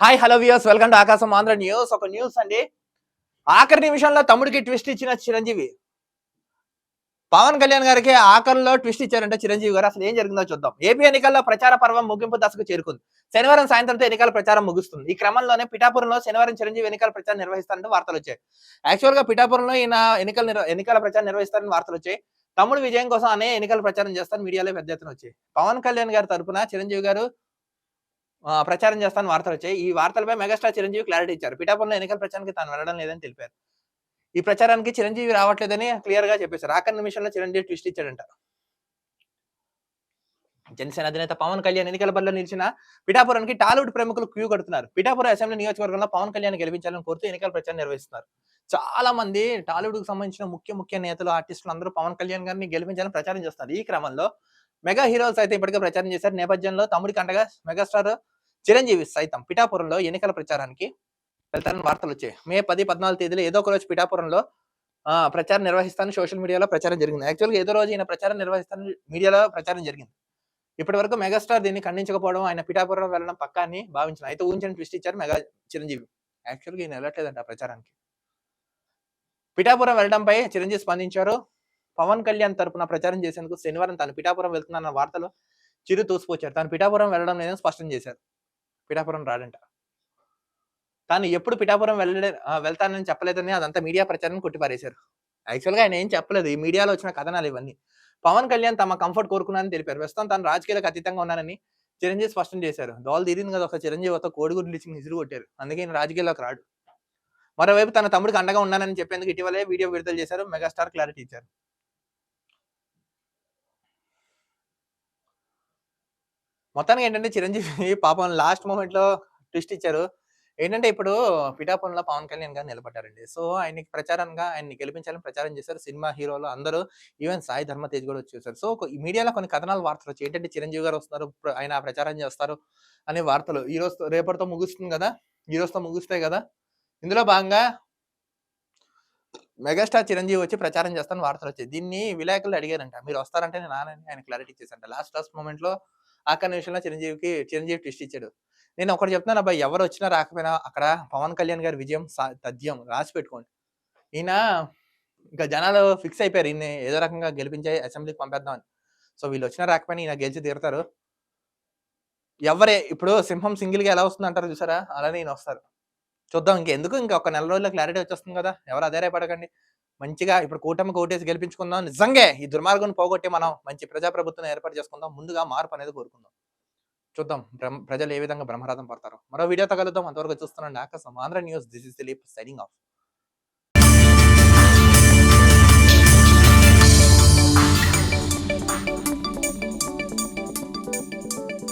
Hi hello views welcome to Akasam Andhra news ఒక news అండి. ఆఖరి నిమిషంలో తమ్ముడికి ట్విస్ట్ ఇచ్చిన చిరంజీవి. పవన్ కళ్యాణ్ గారికి ఆఖరిలో ట్విస్ట్ ఇచ్చారంటే చిరంజీవి గారు. అసలు ఏం జరిగిందో చూద్దాం. ఏపీ ఎన్నికల్లో ప్రచార పర్వం ముగింపు దశకు చేరుకుంది. శనివారం సాయంత్రంతో ఎన్నికల ప్రచారం ముగుస్తుంది. ఈ క్రమంలోనే పిఠాపురంలో శనివారం చిరంజీవి ఎన్నికల ప్రచారం నిర్వహిస్తారంటే వార్తలు వచ్చాయి. యాక్చువల్గా పిఠాపురంలో ఈయన ఎన్నికల ఎన్నికల ప్రచారం నిర్వహిస్తారని వార్తలు వచ్చాయి. తమ్ముడు విజయం కోసం అనే ఎన్నికల ప్రచారం చేస్తారని మీడియాలో పెద్ద ఎత్తున వచ్చాయి. పవన్ కళ్యాణ్ గారి తరపున చిరంజీవి గారు ప్రచారం చేస్తాను వార్తలు వచ్చాయి. ఈ వార్తలపై మెగాస్టార్ చిరంజీవి క్లారిటీ ఇచ్చారు. పిఠాపురంలో ఎన్నికల ప్రచారానికి తాను వెళ్ళడం లేదని తెలిపారు. ఈ ప్రచారానికి చిరంజీవి రావట్లేదని క్లియర్గా చెప్పేశారు ఆఖరి నిమిషంలో చిరంజీవి ట్విస్ట్ ఇచ్చాడంట. జనసేన అధినేత పవన్ కళ్యాణ్ ఎన్నికల బరిలో నిలిచిన పిఠాపురానికి టాలీవుడ్ ప్రముఖులు క్యూ కడుతున్నారు. పిఠాపురం అసెంబ్లీ నియోజకవర్గంలో పవన్ కళ్యాణ్ గెలిపించాలని కోరుతూ ఎన్నికల ప్రచారం నిర్వహిస్తున్నారు. చాలా మంది టాలీవుడ్కు సంబంధించిన ముఖ్య ముఖ్య నేతలు ఆర్టిస్టులు అందరూ పవన్ కళ్యాణ్ గారిని గెలిపించాలని ప్రచారం చేస్తున్నారు. ఈ క్రమంలో మెగా హీరోస్ అయితే ఇప్పటికే ప్రచారం చేశారు. నేపథ్యంలో తమ్ముడికి అండగా మెగాస్టార్ చిరంజీవి సైతం పిఠాపురంలో ఎన్నికల ప్రచారానికి వెళ్తారని వార్తలు వచ్చాయి. మే పది పద్నాలుగు తేదీలో ఏదో ఒక రోజు పిఠాపురంలో ఆ, ప్రచారం నిర్వహిస్తానని సోషల్ మీడియాలో ప్రచారం జరిగింది. యాక్చువల్గా ఏదో రోజు ఈయన ప్రచారం నిర్వహిస్తానని మీడియాలో ప్రచారం జరిగింది. ఇప్పటి వరకు మెగాస్టార్ దీన్ని ఖండించకపోవడం ఆయన పిఠాపురం వెళ్ళడం పక్కా అని భావించిన అయితే ఊహించని ట్విస్ట్ ఇచ్చారు మెగా చిరంజీవి. యాక్చువల్గా ఈయన వెళ్ళట్లేదంట ఆ ప్రచారానికి. పిఠాపురం వెళ్ళడంపై చిరంజీవి స్పందించారు. పవన్ కళ్యాణ్ తరపున ప్రచారం చేసేందుకు శనివారం తాను పిఠాపురం వెళ్తున్నాన్న వార్తలు చిరు తోసిపోచారు తాను పిఠాపురం వెళ్ళడం లేదని స్పష్టం చేశారు. పిఠాపురం రాడంట. తాను ఎప్పుడు పిఠాపురం వెళ్ళలే వెళ్తానని చెప్పలేదని అదంతా మీడియా ప్రచారం కొట్టిపారేశారు. యాక్చువల్గా ఆయన ఏం చెప్పలేదు. ఈ మీడియాలో వచ్చిన కథనాలు ఇవన్నీ. పవన్ కళ్యాణ్ తమ కంఫర్ట్ కోరుకున్నారని తెలిపారు. ప్రస్తుతం తాను రాజకీయాలకు అతీతంగా ఉన్నానని చిరంజీవి స్పష్టం చేశారు. దోలు తీరింది కదా ఒక చిరంజీవి ఒక కోడిగుడ్లు ఇచ్చి నిజులు కొట్టారు. అందుకే ఈయన రాజకీయాల్లోకి రాడు. మరోవైపు తన తమ్ముడికి అండగా ఉన్నానని చెప్పేందుకు ఇటీవలే వీడియో విడుదల చేశారు మెగాస్టార్ క్లారిటీ ఇచ్చారు. మొత్తానికి ఏంటంటే చిరంజీవి పాపం లాస్ట్ మూమెంట్లో ట్విస్ట్ ఇచ్చారు. ఏంటంటే ఇప్పుడు పిఠాపురంలో పవన్ కళ్యాణ్ గారు నిలబడ్డారండి. సో ఆయనకి ప్రచారంగా ఆయన్ని గెలిపించాలని ప్రచారం చేశారు సినిమా హీరోలు అందరూ. ఈవెన్ సాయి ధర్మ తేజ్ కూడా వచ్చేసారు సో మీడియాలో కొన్ని కథనాలు వార్తలు వచ్చాయి ఏంటంటే చిరంజీవి గారు వస్తున్నారు ఆయన ప్రచారం చేస్తారు అనే వార్తలు. ఈ రోజు రేపటితో ముగుస్తుంది కదా? ఈ రోజుతో ముగుస్తాయి కదా? ఇందులో భాగంగా మెగాస్టార్ చిరంజీవి వచ్చి ప్రచారం చేస్తాను వార్తలు వచ్చాయి. దీన్ని విలేకరులు అడిగారంట. మీరు వస్తారంటే నేను నానని ఆయన క్లారిటీ ఇచ్చేసంట లాస్ట్ లాస్ట్ మూమెంట్లో ఆఖరి నిమిషంలో చిరంజీవికి చిరంజీవి ట్విస్ట్ ఇచ్చాడు. నేను ఒకటి చెప్తున్నాను అబ్బాయి ఎవరు వచ్చినా రాకపోయినా అక్కడ పవన్ కళ్యాణ్ గారి విజయం తథ్యం రాసి పెట్టుకోండి. ఈయన ఇంకా జనాలు ఫిక్స్ అయిపోయారు ఈయన ఏదో రకంగా గెలిపించే అసెంబ్లీకి పంపేద్దామని. సో వీళ్ళు వచ్చినా రాకపోయినా ఈయన గెలిచి తీరుతారు. ఎవరే ఇప్పుడు సింహం సింగిల్గా ఎలా వస్తుంది అంటారు చూసారా? అలానే ఈయన వస్తారు. చూద్దాం ఇంకెందుకు? ఇంకా ఒక నెల రోజుల్లో క్లారిటీ వచ్చేస్తుంది కదా ఎవరు అదే పడకండి మంచిగా ఇప్పుడు కూటమికి ఓటేసి గెలిపించుకుందాం. నిజంగా ఈ దుర్మార్గం పోగొట్టి మనం మంచి ప్రజాప్రభుత్వం ఏర్పాటు చేసుకుందాం. ముందుగా మార్పు అనేది కోరుకుందాం. చూద్దాం బ్రహ్మ- ప్రజలు ఏ విధంగా బ్రహ్మరాధం పడతారో. మరో వీడియో తగలుద్దాం అంతవరకు చూస్తున్నాండి Akasam Andhra news. This is Dileep signing off.